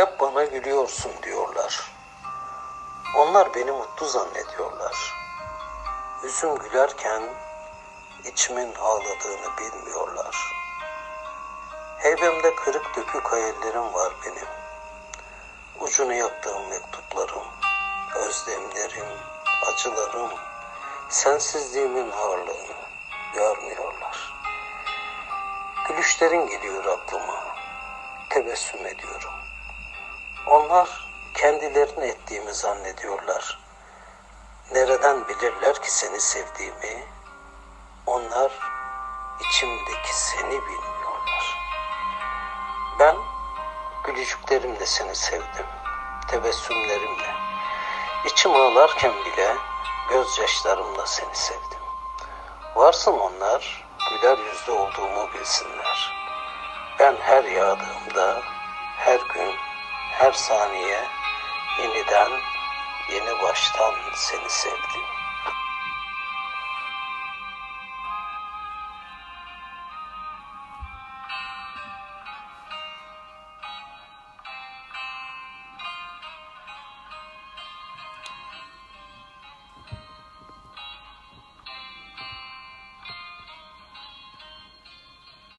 Hep bana gülüyorsun diyorlar. Onlar beni mutlu zannediyorlar. Yüzüm gülerken içimin ağladığını bilmiyorlar. Heybemde kırık dökük hayallerim var benim. Ucunu yaktığım mektuplarım, özlemlerim, acılarım, sensizliğimin ağırlığını görmüyorlar. Gülüşlerin geliyor aklıma, tebessüm ediyorum. Onlar kendilerini ettiğimi zannediyorlar. Nereden bilirler ki seni sevdiğimi? Onlar içimdeki seni bilmiyorlar. Ben gülücüklerimle seni sevdim, tebessümlerimle. İçim ağlarken bile gözyaşlarımla seni sevdim. Varsın onlar, güler yüzlü olduğumu bilsinler. Ben her yağdığımda, her gün, her saniye yeniden, yeni baştan seni sevdim.